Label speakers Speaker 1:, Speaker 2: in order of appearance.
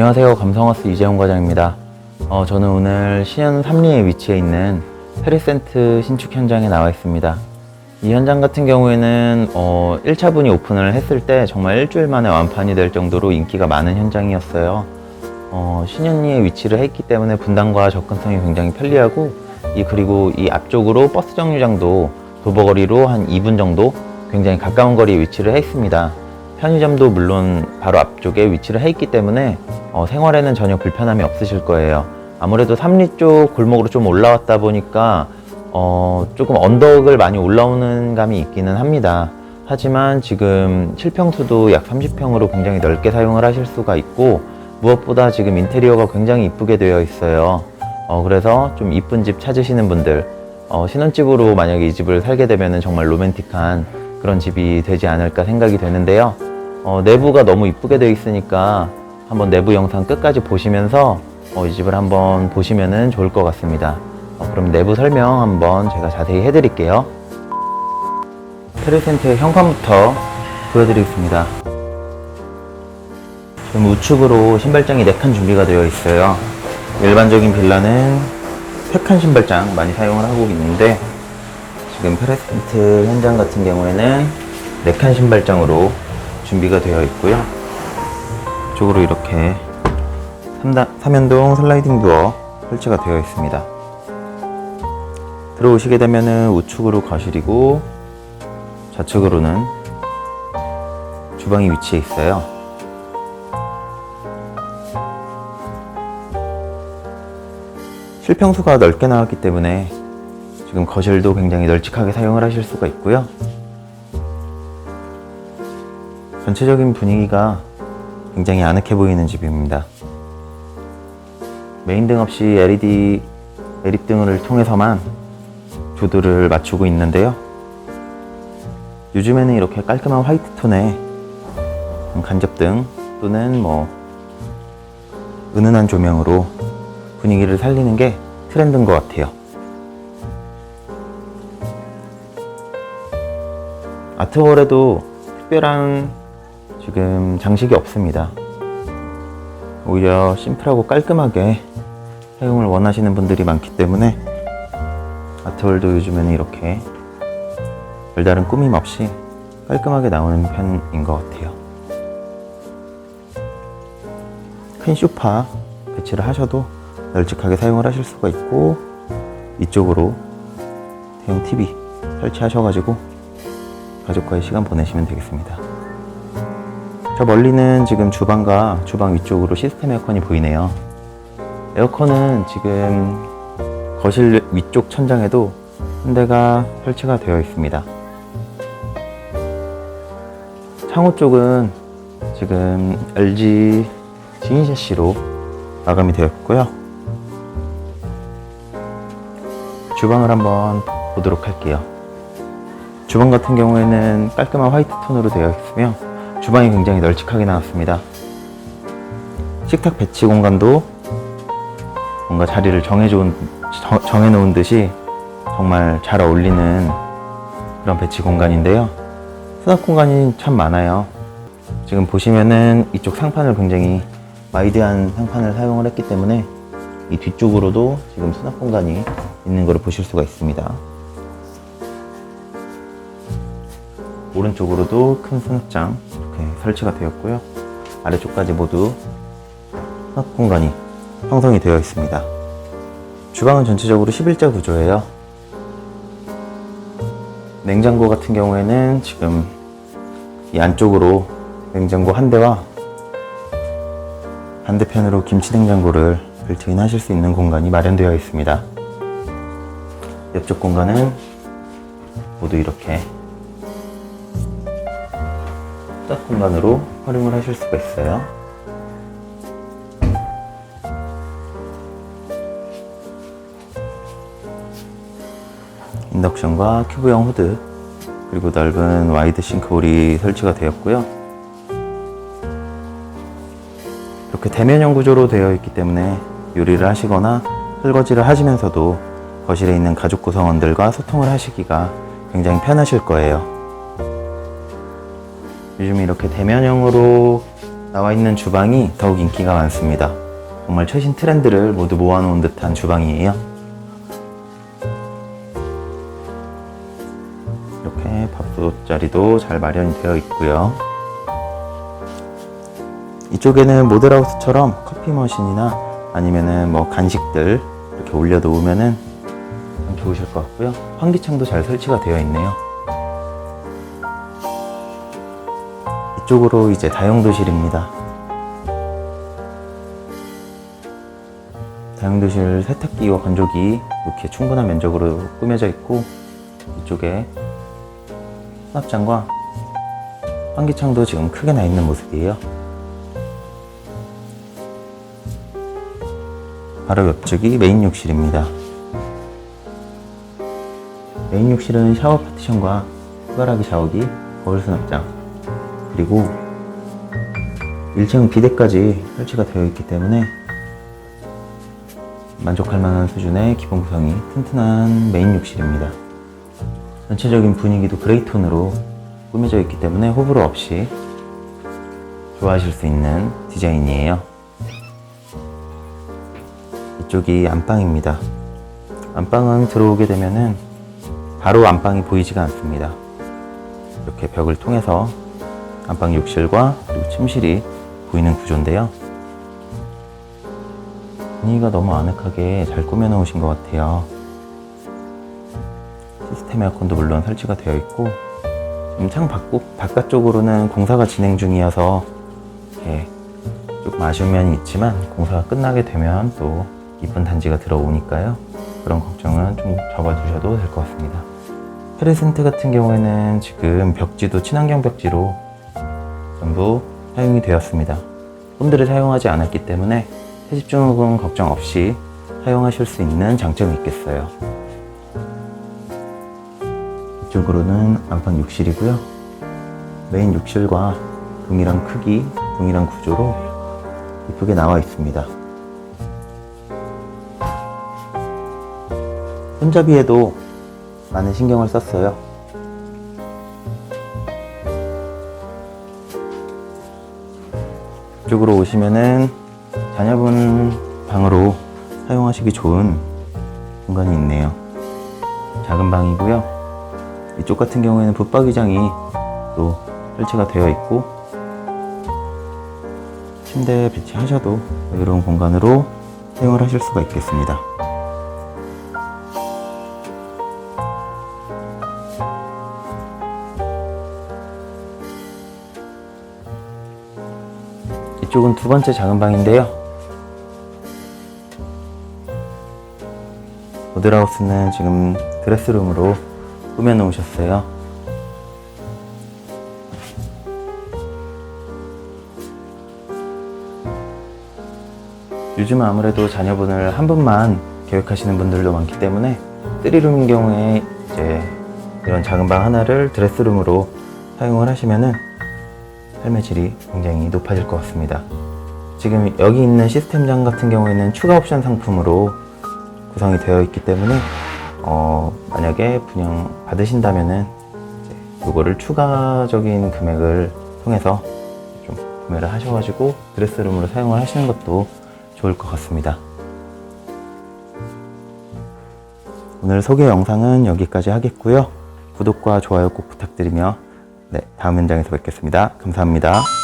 Speaker 1: 안녕하세요. 감성하우스 이재용 과장입니다. 어, 저는 오늘 신현 삼리에 위치해 있는 페리센트 신축 현장에 나와 있습니다. 이 현장 같은 경우에는 어, 1차분이 오픈을 했을 때 정말 일주일 만에 완판이 될 정도로 인기가 많은 현장이었어요. 어, 신현리에 위치를 했기 때문에 분당과 접근성이 굉장히 편리하고 이 그리고 이 앞쪽으로 버스 정류장도 도보거리로 한 2분 정도 굉장히 가까운 거리에 위치를 해 있습니다. 편의점도 물론 바로 앞쪽에 위치를 해 있기 때문에 어, 생활에는 전혀 불편함이 없으실 거예요. 아무래도 삼리 쪽 골목으로 좀 올라왔다 보니까 어, 조금 언덕을 많이 올라오는 감이 있기는 합니다. 하지만 지금 실평수도 약 30평으로 굉장히 넓게 사용을 하실 수가 있고 무엇보다 지금 인테리어가 굉장히 이쁘게 되어 있어요. 어, 그래서 좀 이쁜 집 찾으시는 분들, 어, 신혼집으로 만약에 이 집을 살게 되면 정말 로맨틱한 그런 집이 되지 않을까 생각이 되는데요. 어, 내부가 너무 이쁘게 되어 있으니까 한번 내부 영상 끝까지 보시면서 어, 이 집을 한번 보시면 좋을 것 같습니다. 어, 그럼 내부 설명 한번 제가 자세히 해드릴게요. 페르센트의 현관부터 보여드리겠습니다. 지금 우측으로 신발장이 4칸 준비가 되어 있어요. 일반적인 빌라는 3칸 신발장 많이 사용을 하고 있는데 지금 페레센트 현장 같은 경우에는 4칸 신발장으로 준비가 되어 있고요. 이쪽으로 이렇게 3단, 3연동 슬라이딩 도어 설치가 되어 있습니다. 들어오시게 되면은 우측으로 거실이고 좌측으로는 주방이 위치해 있어요. 실평수가 넓게 나왔기 때문에 지금 거실도 굉장히 널찍하게 사용을 하실 수가 있고요. 전체적인 분위기가 굉장히 아늑해 보이는 집입니다. 메인 등 없이 LED 매립등을 통해서만 조도를 맞추고 있는데요. 요즘에는 이렇게 깔끔한 화이트 톤의 간접등 또는 뭐 은은한 조명으로 분위기를 살리는 게 트렌드인 것 같아요. 아트월에도 특별한 지금 장식이 없습니다. 오히려 심플하고 깔끔하게 사용을 원하시는 분들이 많기 때문에 아트월도 요즘에는 이렇게 별다른 꾸밈 없이 깔끔하게 나오는 편인 것 같아요. 큰 소파 배치를 하셔도 널찍하게 사용을 하실 수가 있고 이쪽으로 대형 TV 설치하셔가지고 가족과의 시간 보내시면 되겠습니다. 저 멀리는 지금 주방과 주방 위쪽으로 시스템 에어컨이 보이네요. 에어컨은 지금 거실 위쪽 천장에도 한 대가 설치가 되어 있습니다. 창호 쪽은 지금 LG 지인 샤시로 마감이 되어 있고요. 주방을 한번 보도록 할게요. 주방 같은 경우에는 깔끔한 화이트 톤으로 되어 있으며 주방이 굉장히 널찍하게 나왔습니다. 식탁 배치 공간도 뭔가 자리를 정해놓은, 정- 정해놓은 듯이 정말 잘 어울리는 그런 배치 공간인데요. 수납 공간이 참 많아요. 지금 보시면은 이쪽 상판을 굉장히 와이드한 상판을 사용을 했기 때문에 이 뒤쪽으로도 지금 수납 공간이 있는 것을 보실 수가 있습니다. 오른쪽으로도 큰 수납장 설치가 되었고요. 아래쪽까지 모두 수납 공간이 형성이 되어 있습니다. 주방은 전체적으로 11자 구조예요. 냉장고 같은 경우에는 지금 이 안쪽으로 냉장고 한 대와 반대편으로 김치 냉장고를 빌트인 하실 수 있는 공간이 마련되어 있습니다. 옆쪽 공간은 모두 이렇게 수납 공간으로 활용을 하실 수가 있어요. 인덕션과 큐브형 후드 그리고 넓은 와이드 싱크홀이 설치가 되었고요. 이렇게 대면형 구조로 되어 있기 때문에 요리를 하시거나 설거지를 하시면서도 거실에 있는 가족 구성원들과 소통을 하시기가 굉장히 편하실 거예요. 요즘 이렇게 대면형으로 나와 있는 주방이 더욱 인기가 많습니다. 정말 최신 트렌드를 모두 모아놓은 듯한 주방이에요. 이렇게 밥솥 자리도 잘 마련이 되어 있고요. 이쪽에는 모델하우스처럼 커피 머신이나 아니면은 뭐 간식들 이렇게 올려 놓으면은 참 좋으실 것 같고요. 환기창도 잘 설치가 되어 있네요. 이쪽으로 이제 다용도실입니다. 다용도실 세탁기와 건조기 이렇게 충분한 면적으로 꾸며져 있고 이쪽에 수납장과 환기창도 지금 크게 나 있는 모습이에요. 바로 옆쪽이 메인 욕실입니다. 메인 욕실은 샤워 파티션과 후가라기 샤워기, 거울 수납장, 그리고 1층 비데까지 설치가 되어 있기 때문에 만족할 만한 수준의 기본 구성이 튼튼한 메인 욕실입니다. 전체적인 분위기도 그레이톤으로 꾸며져 있기 때문에 호불호 없이 좋아하실 수 있는 디자인이에요. 이쪽이 안방입니다. 안방은 들어오게 되면은 바로 안방이 보이지가 않습니다. 이렇게 벽을 통해서 안방 욕실과 그리고 침실이 보이는 구조인데요. 분위기가 너무 아늑하게 잘 꾸며 놓으신 것 같아요. 시스템 에어컨도 물론 설치가 되어 있고 지금 창 바꾸, 바깥쪽으로는 공사가 진행 중이어서 이렇게 조금 아쉬운 면이 있지만 공사가 끝나게 되면 또 이쁜 단지가 들어오니까요. 그런 걱정은 좀 접어두셔도 될 것 같습니다. 페르센트 같은 경우에는 지금 벽지도 친환경 벽지로 전부 사용이 되었습니다. 홈들을 사용하지 않았기 때문에 세집 증후군 걱정 없이 사용하실 수 있는 장점이 있겠어요. 이쪽으로는 안방 욕실이고요. 메인 욕실과 동일한 크기, 동일한 구조로 이쁘게 나와 있습니다. 손잡이에도 많은 신경을 썼어요. 이쪽으로 오시면은 자녀분 방으로 사용하시기 좋은 공간이 있네요. 작은 방이고요. 이쪽 같은 경우에는 붙박이장이 또 설치가 되어 있고 침대 배치하셔도 여유로운 공간으로 사용을 하실 수가 있겠습니다. 이쪽은 두 번째 작은 방인데요. 모델하우스는 지금 드레스룸으로 꾸며 놓으셨어요. 요즘은 아무래도 자녀분을 한 분만 계획하시는 분들도 많기 때문에 3룸인 경우에 이제 이런 작은 방 하나를 드레스룸으로 사용을 하시면은 삶의 질이 굉장히 높아질 것 같습니다. 지금 여기 있는 시스템장 같은 경우에는 추가 옵션 상품으로 구성이 되어 있기 때문에 어, 만약에 분양 받으신다면은 이거를 추가적인 금액을 통해서 좀 구매를 하셔가지고 드레스룸으로 사용을 하시는 것도 좋을 것 같습니다. 오늘 소개 영상은 여기까지 하겠고요. 구독과 좋아요 꼭 부탁드리며 네, 다음 현장에서 뵙겠습니다. 감사합니다.